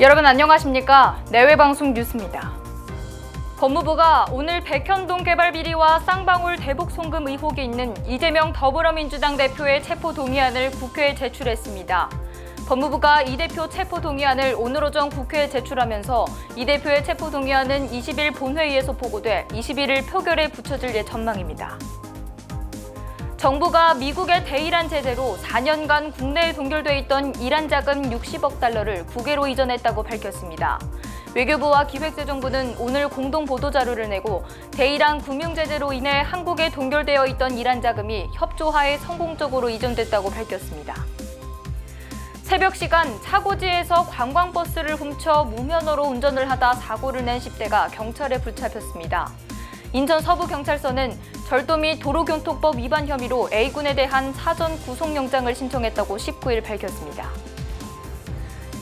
여러분 안녕하십니까? 내외방송 뉴스입니다. 법무부가 오늘 백현동 개발 비리와 쌍방울 대북 송금 의혹이 있는 이재명 더불어민주당 대표의 체포 동의안을 국회에 제출했습니다. 법무부가 이 대표 체포 동의안을 오늘 오전 국회에 제출하면서 이 대표의 체포 동의안은 20일 본회의에서 보고돼 21일 표결에 붙여질 예 전망입니다. 정부가 미국의 대이란 제재로 4년간 국내에 동결돼 있던 이란 자금 60억 달러를 국외로 이전했다고 밝혔습니다. 외교부와 기획재정부는 오늘 공동 보도 자료를 내고 대이란 금융 제재로 인해 한국에 동결되어 있던 이란 자금이 협조하에 성공적으로 이전됐다고 밝혔습니다. 새벽 시간 차고지에서 관광버스를 훔쳐 무면허로 운전을 하다 사고를 낸 10대가 경찰에 붙잡혔습니다. 인천 서부경찰서는 절도 및 도로교통법 위반 혐의로 A군에 대한 사전 구속영장을 신청했다고 19일 밝혔습니다.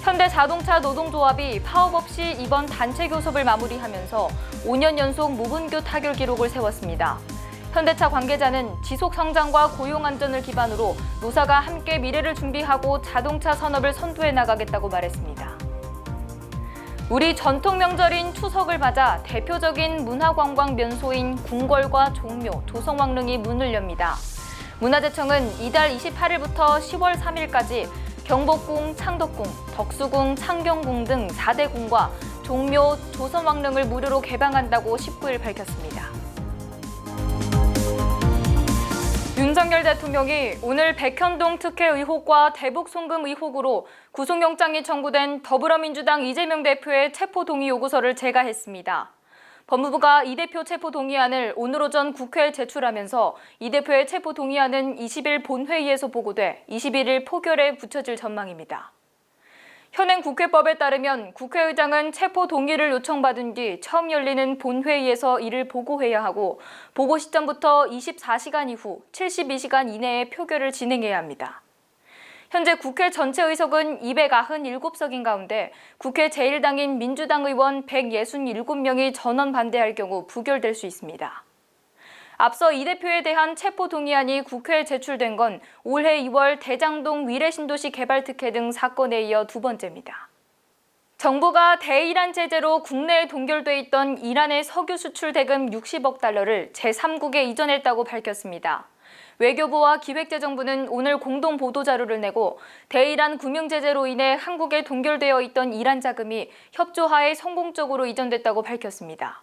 현대자동차 노동조합이 파업 없이 이번 단체 교섭을 마무리하면서 5년 연속 무분교 타결 기록을 세웠습니다. 현대차 관계자는 지속 성장과 고용 안전을 기반으로 노사가 함께 미래를 준비하고 자동차 산업을 선도해 나가겠다고 말했습니다. 우리 전통 명절인 추석을 맞아 대표적인 문화관광 명소인 궁궐과 종묘, 조성왕릉이 문을 엽니다. 문화재청은 이달 28일부터 10월 3일까지 경복궁, 창덕궁, 덕수궁, 창경궁 등 4대 궁과 종묘, 조선왕릉을 무료로 개방한다고 19일 밝혔습니다. 윤석열 대통령이 오늘 백현동 특혜 의혹과 대북 송금 의혹으로 구속영장이 청구된 더불어민주당 이재명 대표의 체포 동의 요구서를 제가했습니다. 법무부가 이 대표 체포 동의안을 오늘 오전 국회에 제출하면서 이 대표의 체포 동의안은 20일 본회의에서 보고돼 21일 포결에 붙여질 전망입니다. 현행 국회법에 따르면 국회의장은 체포 동의를 요청받은 뒤 처음 열리는 본회의에서 이를 보고해야 하고 보고 시점부터 24시간 이후 72시간 이내에 표결을 진행해야 합니다. 현재 국회 전체 의석은 297석인 가운데 국회 제1당인 민주당 의원 167명이 전원 반대할 경우 부결될 수 있습니다. 앞서 이 대표에 대한 체포 동의안이 국회에 제출된 건 올해 2월 대장동 위례신도시 개발 특혜 등 사건에 이어 두 번째입니다. 정부가 대이란 제재로 국내에 동결돼 있던 이란의 석유 수출 대금 60억 달러를 제3국에 이전했다고 밝혔습니다. 외교부와 기획재정부는 오늘 공동 보도 자료를 내고 대이란 금융 제재로 인해 한국에 동결되어 있던 이란 자금이 협조하에 성공적으로 이전됐다고 밝혔습니다.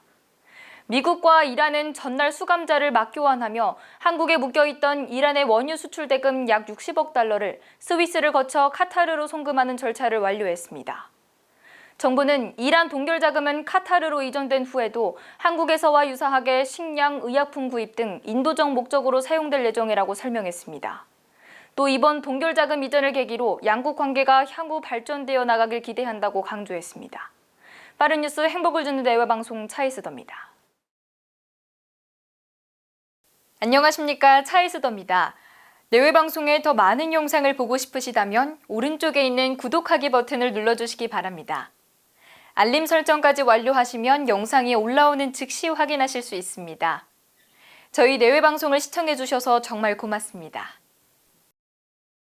미국과 이란은 전날 수감자를 맞교환하며 한국에 묶여있던 이란의 원유 수출 대금 약 60억 달러를 스위스를 거쳐 카타르로 송금하는 절차를 완료했습니다. 정부는 이란 동결 자금은 카타르로 이전된 후에도 한국에서와 유사하게 식량, 의약품 구입 등 인도적 목적으로 사용될 예정이라고 설명했습니다. 또 이번 동결 자금 이전을 계기로 양국 관계가 향후 발전되어 나가길 기대한다고 강조했습니다. 빠른 뉴스 행복을 주는 대화 방송 차이스더입니다. 안녕하십니까 차이스더입니다. 내외 방송에 더 많은 영상을 보고 싶으시다면 오른쪽에 있는 구독하기 버튼을 눌러주시기 바랍니다. 알림 설정까지 완료하시면 영상이 올라오는 즉시 확인하실 수 있습니다. 저희 내외 방송을 시청해 주셔서 정말 고맙습니다.